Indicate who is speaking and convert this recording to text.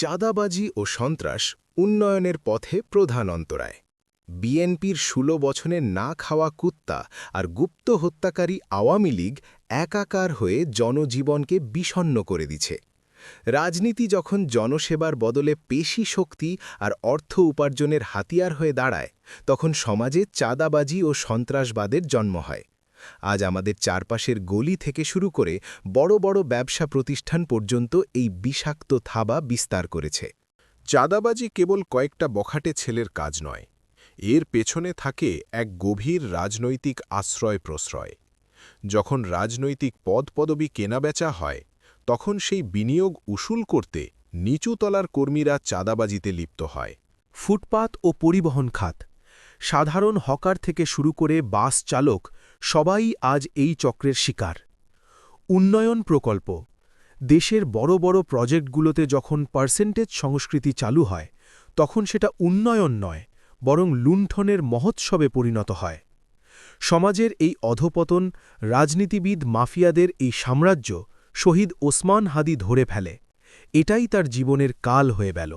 Speaker 1: চাঁদাবাজি ও সন্ত্রাস উন্নয়নের পথে প্রধান অন্তরায়। বিএনপির ষোলো বছরের না খাওয়া কুত্তা আর গুপ্ত হত্যাকারী আওয়ামী লীগ একাকার হয়ে জনজীবনকে বিষণ্ন করে দিছে। রাজনীতি যখন জনসেবার বদলে পেশি শক্তি আর অর্থ উপার্জনের হাতিয়ার হয়ে দাঁড়ায়, তখন সমাজে চাঁদাবাজি ও সন্ত্রাসবাদের জন্ম হয়। আজ আমাদের চারপাশের গলি থেকে শুরু করে বড় বড় ব্যবসা প্রতিষ্ঠান পর্যন্ত এই বিষাক্ত থাবা বিস্তার করেছে।
Speaker 2: চাঁদাবাজি কেবল কয়েকটা বখাটে ছেলের কাজ নয়, এর পেছনে থাকে এক গভীর রাজনৈতিক আশ্রয় প্রশ্রয় যখন রাজনৈতিক পদপদবি কেনাবেচা হয়, তখন সেই বিনিয়োগ উসুল করতে নিচুতলার কর্মীরা চাঁদাবাজিতে লিপ্ত হয়।
Speaker 3: ফুটপাত ও পরিবহন খাত, সাধারণ হকার থেকে শুরু করে বাস চালক সবাই আজ এই চক্রের শিকার। উন্নয়ন প্রকল্প। দেশের বড় বড় প্রজেক্টগুলোতে যখন পার্সেন্টেজ সংস্কৃতি চালু হয়, তখন সেটা উন্নয়ন নয়, বরং লুণ্ঠনের মহোৎসবে পরিণত হয়। সমাজের এই অধপতন, রাজনীতিবিদ মাফিয়াদের এই সাম্রাজ্য শহীদ ওসমান হাদি ধরে ফেলে। এটাই তার জীবনের কাল হয়ে গেল।